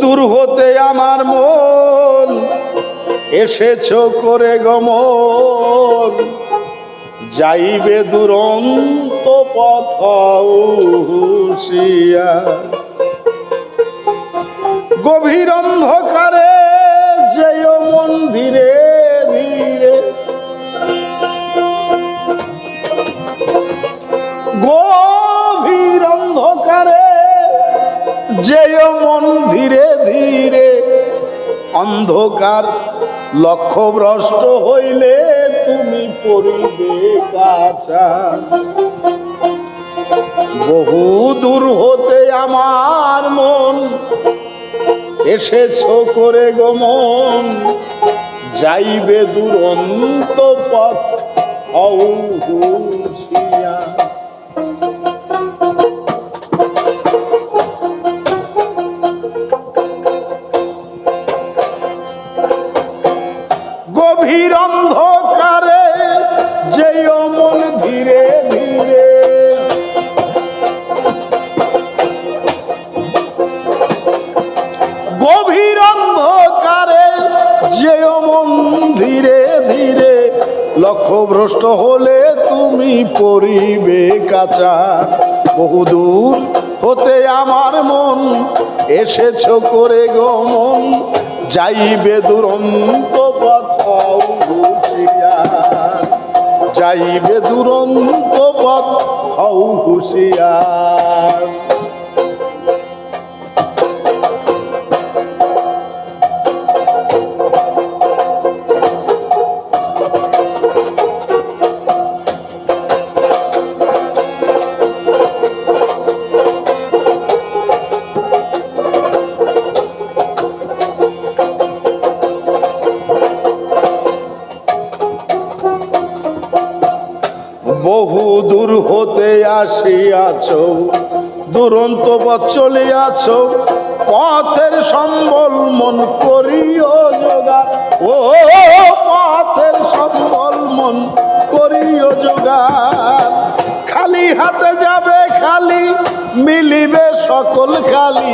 দূর হতে আমার মন এসেছ করে গমন যাইবে দুরন্ত পথ। গভীর অন্ধকারে যেও মন যেও মন ধীরে ধীরে। অন্ধকার লক্ষ্য ভ্রষ্ট হইলে তুমি পড়িবে বহু দূর হতে আমার মন এসেছ করে গমন যাইবে দুরন্ত পথ হও ধীরে ধীরে। গভীর অন্ধকারে যেও মন ধীরে ধীরে। লক্ষ্য ভ্রষ্ট হলে তুমি পরিবে কাঁচা। বহুদূর হতে আমার মন এসেছ করে গমন যাইবে দুরন্ত পথ। যাইবে দুরন্ত পথ হও হুঁশিয়ার। আসিয়াছ, দুরন্ত পথ চলিয়াছ, পথের সম্বল মন করিও যোগা। ও, পথের সম্বল মন করিও যোগা। খালি হাতে যাবে, খালি মিলিবে সকল খালি।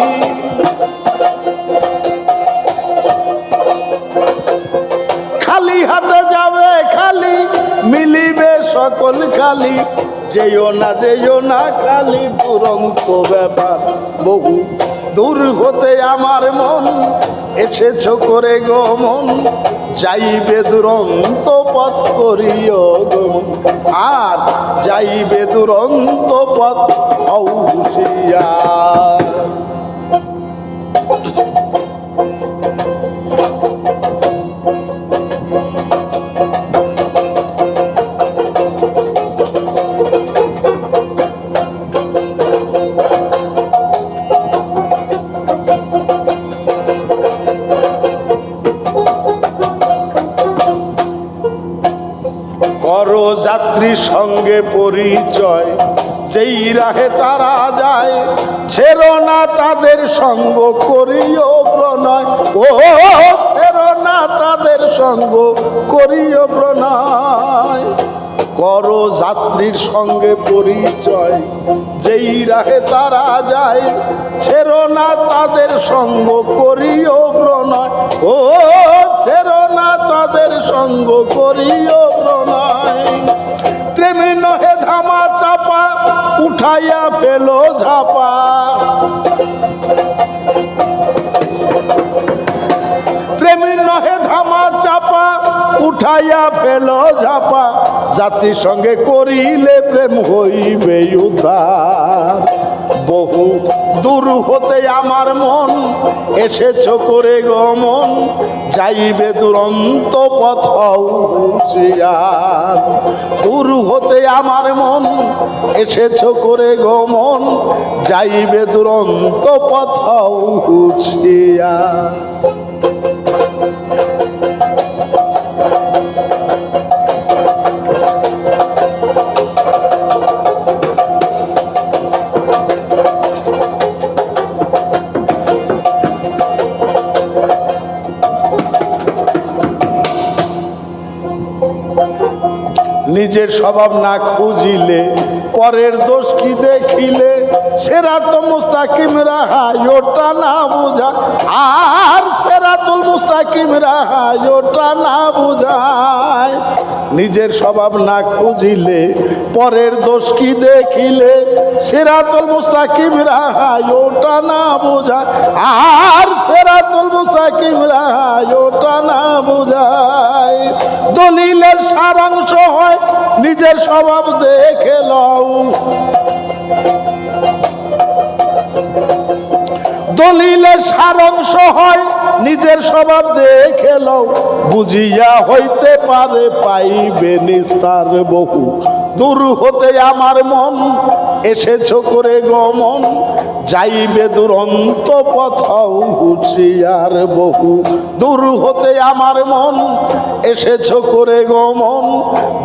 খালি হাতে যাবে, খালি মিলিবে সকল খালি। যেও না যেও না, কালি দুরন্ত ব্যাপার। বহু দূর হতে আমার মন, এসেছ করে গমন যাইবে দুরন্ত পথ করিও গমন আর যাইবে দুরন্ত পথ, হও হুঁশিয়ার করো যাত্রী সঙ্গে পরিচয়। যেই রাহে তারা যায়, ছেড়ো না তাদের সঙ্গ, করিও প্রণয়। ও, ছেড়ো না তাদের সঙ্গ, করিও প্রণয়। করো যাত্রীর সঙ্গে পরিচয়। যেই রাহে তারা যায়, ছেড়ো না তাদের সঙ্গ, করিও প্রণয়। ও, ছেড়ো না তাদের সঙ্গ, করিও প্রেমে নহে ধামা চাপা, উঠাইয়া ফেলো ঝাপা। উঠাইয়া ফেল ঝাপা। জাতির সঙ্গে করিলে প্রেম হইবে বহু দূর হতে আমার মন, এসেছ করে গমন যাইবে দুরন্ত পথ দূর হতে আমার মন এসেছ করে গমন যাইবে দুরন্ত পথ হুঁশিয়ার নিজের স্বভাব না খুঁজিলে, পরের দোষ কি দেখিলে? সেরা তো মুস্তাকিম রাহাই ওটা না বুঝা, আর সেরা সেরাতুল মুস্তাকিম রাহাই ওটা না বুঝায়। নিজের স্বভাব না খুঁজিলে, পরের দোষ কি দেখিলে? সেরাতুল মুস্তাকিম ওটা না বুঝায় আর সেরা সেরাতুল মুস্তাকিম ওটা না বুঝায় দলিলের সারাংশ হয়, নিজের স্বভাব দেখে লও। দলিলের সারাংশ হয়, নিজের স্বভাব দেখে লও। বুঝিয়া হইতে পারে পাইবে নিস্তার বহু। দূর হতে আমার মন এসেছ করে গমন, যাইবে দুরন্ত পথও হুঁচিয়ার বহু। দূর হতে আমার মন, এসেছ করে গমন,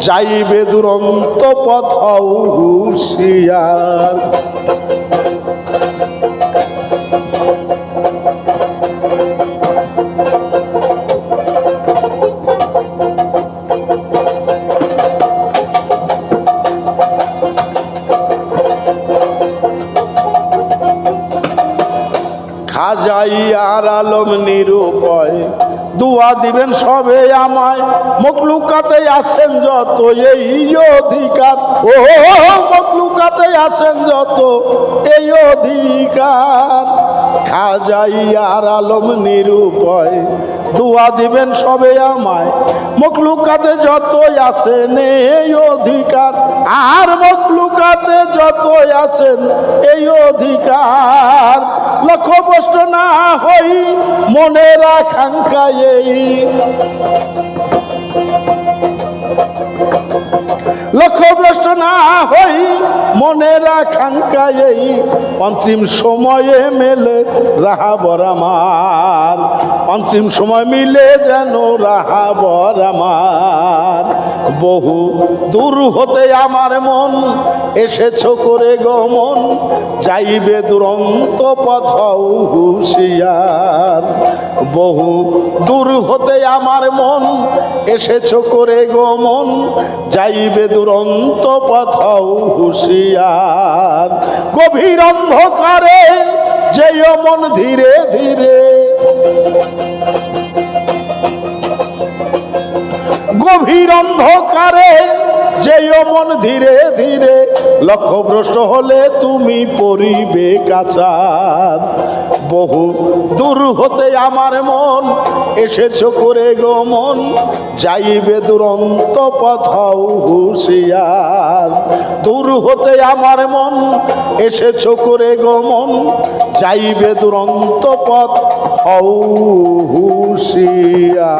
যাইবে দুরন্ত পথও হুঁশিয়ার। আর আলম নিরূপয়। দুয়া দিবেন সবে আমায়। মকলুকাতে আছেন যত, এই অধিকার। ও মকলুকাতে আছেন যত, এই অধিকার। খাজাই আর আলম নিরূপয়। দুয়া দিবেন সবে আমায়। মকলুকাতে যতই আছেন এই অধিকার। আর মকলুকাতে যতই আছেন এই অধিকার। লক্ষ্য প্রশ্ন না হই মনের আকাঙ্ক্ষা এই লক্ষ্যভ্রষ্ট না হই মনের আকাঙ্ক্ষা এই অন্তিম সময়ে মেলে রাহাবর আমার। অন্তিম সময় মিলে যেন রাহাবর আমার। বহু দূর হতে আমার মন এসেছ করে গমন যাইবে দুরন্ত পথও হুশিয়ার। বহু দূর হতে আমার মন এসেছ করে গমন যাইবে দুরন্ত পথও হুশিয়ার। গভীর অন্ধকারে যেয় মন ধীরে ধীরে গভীর অন্ধকারে যেয় মন ধীরে ধীরে, লক্ষ্যভ্রষ্ট হলে তুমি পরিবে কাচার বহু দূর হতে আমার মন এসেছ করে গমন যাইবে দুরন্ত পথও হুশিয়ার। দূর হতে আমার মন এসেছ করে গমন যাইবে দুরন্ত পথ ঔ হুশিয়া